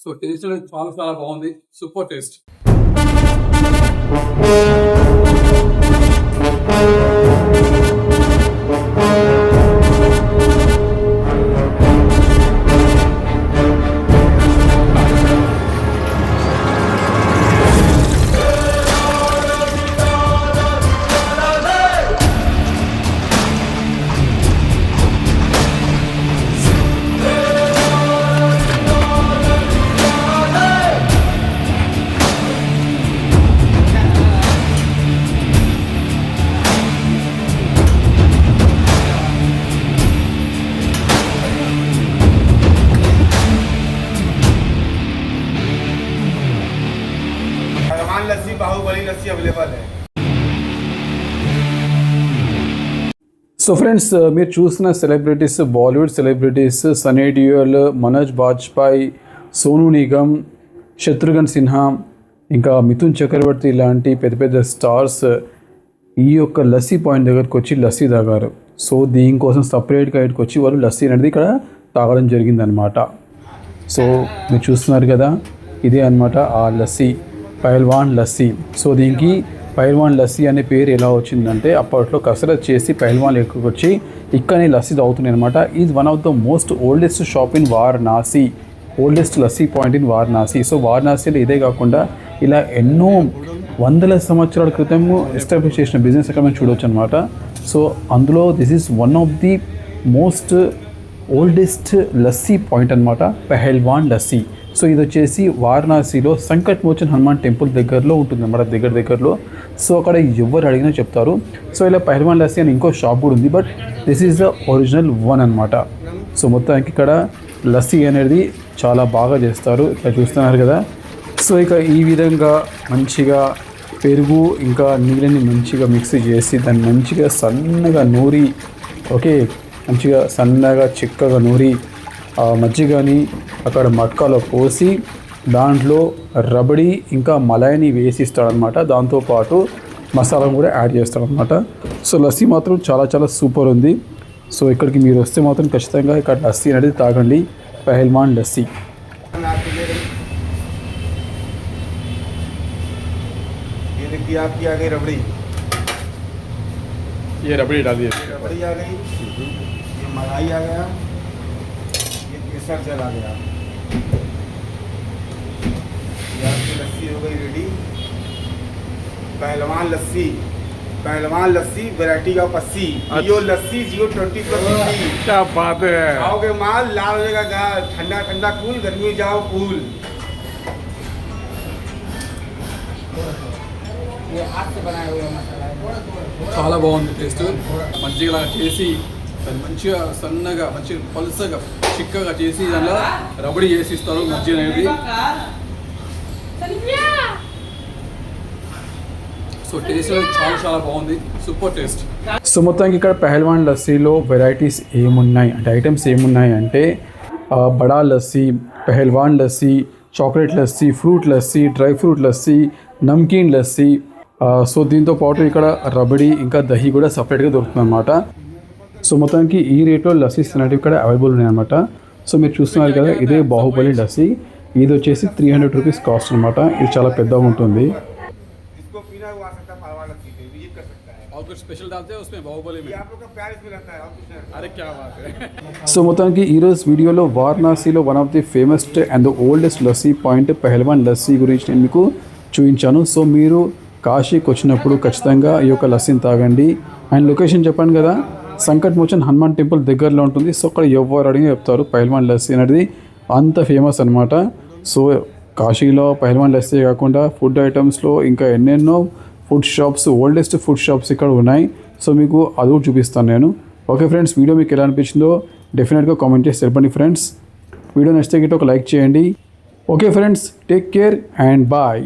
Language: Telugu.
సో టేస్ట్ అనేది చాలా చాలా బాగుంది సూపర్ టేస్ట్ लस्सी बाहुबली लस्सी अवेलेबल है సో ఫ్రెండ్స్ మీరు చూసిన celebrities Bollywood celebrities Sunny Deol Manoj Bajpayee Sonu Nigam Shatrughan Sinha ఇంకా మిథున్ చక్రవర్తి లాంటి పెద్ద పెద్ద స్టార్స్ ఈ యొక్క లస్సీ పాయింట్ దగ్గరకు వచ్చి లస్సీ తాగారు సో దీనికోసం సపరేట్గా ఇక్కడికి వచ్చి వారు లస్సీ అనేది ఇక్కడ తాగడం జరిగిందనమాట సో మీరు చూస్తున్నారు కదా ఇదే అన్నమాట ఆ లస్సీ పైల్వాన్ లస్సీ. సో దీనికి పైల్వాన్ లస్సీ అనే పేరు ఎలా వచ్చిందంటే అప్పట్లో కసరత్ చేసి పైల్వాన్ ఎక్కువ వచ్చి ఇక్కడనే లస్సీ తాగుతున్నాయి అనమాట is one of the most oldest shop in Varanasi oldest lassi point in Varanasi so వారణాసిలో ఇదే కాకుండా ఇలా ఎన్నో వందల సంవత్సరాల క్రితం ఎస్టాబ్లిష్ చేసిన బిజినెస్ అక్కడ మనం చూడవచ్చు అనమాట సో అందులో this is one of the most oldest lassi point అనమాట పెహల్వాన్ లస్సీ. సో ఇది వచ్చేసి వారణాసిలో సంకట్ మోచన్ హనుమాన్ టెంపుల్ దగ్గరలో ఉంటుంది అనమాట దగ్గర దగ్గరలో. సో అక్కడ ఎవరు అడిగినా చెప్తారు. సో ఇలా పహల్వాన్ లస్సీ అని ఇంకో షాప్ కూడా ఉంది but this is the original one అనమాట సో మొత్తానికి ఇక్కడ లస్సీ అనేది చాలా బాగా చేస్తారు ఇక్కడ చూస్తున్నారు కదా. సో ఇక ఈ విధంగా మంచిగా పెరుగు ఇంకా నీళ్ళని మంచిగా మిక్స్ చేసి దాన్ని మంచిగా సన్నగా నూరి ఓకే మంచిగా సన్నగా చిక్కగా నూరి ఆ మజ్జిగని అక్కడ మట్కాలో పోసి దాంట్లో రబడి ఇంకా మలాయిని వేసి ఇస్తాడనమాట దాంతోపాటు మసాలా కూడా యాడ్ చేస్తాడనమాట సో లస్సీ మాత్రం చాలా చాలా సూపర్ ఉంది సో ఇక్కడికి మీరు వస్తే మాత్రం ఖచ్చితంగా ఇక్కడ లస్సీ అనేది తాగండి పహల్వాన్ లస్సీ ये देखिए आपकी आ गई रबड़ी ये रबड़ी डालिए रबड़ी आ गई ये मलाई आ गया ये केसर जल आ गया ये आपकी लस्सी हो गई रेडी पहलवान लस्सी पहलवान लस्सी वैरायटी का पस्सी जियो लस्सी जियो ट्वेंटी प्लस क्या बात है आओगे माल लाल हो जाएगा गा- ठंडा ठंडा कूल गर्मी में जाओ कूल ये हाथ से बनाया हुआ मसाला है చాలా బాగుంది టేస్ట్ మజ్జిగలా చేసి దాన్ని మంచిగా సన్నగా మంచిగా పలుసగా చిక్కగా చేసి దానిలో రబడి చేసి ఇస్తారు మజ్జిగ అనేది. సో టేస్ట్ చాలా చాలా బాగుంది. Super taste. సో మొత్తానికి ఇక్కడ పెహల్వాన్ లస్సీలో వెరైటీస్ ఏమున్నాయి? అంటే ఐటమ్స్ ఏమున్నాయి అంటే బడా lassi Pehalwan lassi chocolate lassi fruit lassi dry fruit lassi namkeen lassi so దీంతో పాటు ఇక్కడ రబడి ఇంకా దహి కూడా సపరేట్గా దొరుకుతుంది అనమాట సో మొత్తానికి ఈ రేట్లో లస్సీస్ అనేవి ఇక్కడ అవైలబుల్ ఉన్నాయి అనమాట సో మీరు చూస్తున్నారు కదా ఇదే బాహుబలి లస్సీ. ఇది వచ్చేసి త్రీ హండ్రెడ్ రూపీస్ కాస్ట్ అనమాట ఇది చాలా పెద్దగా ఉంటుంది. సో మొత్తానికి ఈరోజు వీడియోలో వారణాసిలో one of the famousest and the oldest lassi point Pehalwan lassi గురించి నేను మీకు చూపించాను సో మీరు కాశీకి వచ్చినప్పుడు ఖచ్చితంగా ఈ యొక్క లస్సీని తాగండి అండ్ లొకేషన్ చెప్పాను కదా సంకట్ మోచన్ హనుమాన్ టెంపుల్ దగ్గరలో ఉంటుంది. సో అక్కడ ఎవరు అడిగినా చెప్తారు. పహల్వాన్ లస్సీ అనేది అంత ఫేమస్ అనమాట సో కాశీలో పహల్వాన్ లస్సీ కాకుండా ఫుడ్ ఐటమ్స్లో ఇంకా ఎన్నెన్నో food shops oldest food shops ఇక్కడ ఉన్నాయి. సో మీకు అది కూడా చూపిస్తాను నేను. ఓకే ఫ్రెండ్స్ వీడియో మీకు ఎలా అనిపించిందో డెఫినెట్గా కామెంట్ చేసి తెలపండి ఫ్రెండ్స్. వీడియో నచ్చితే గిట్ట ఒక లైక్ చేయండి. Okay friends take care and bye.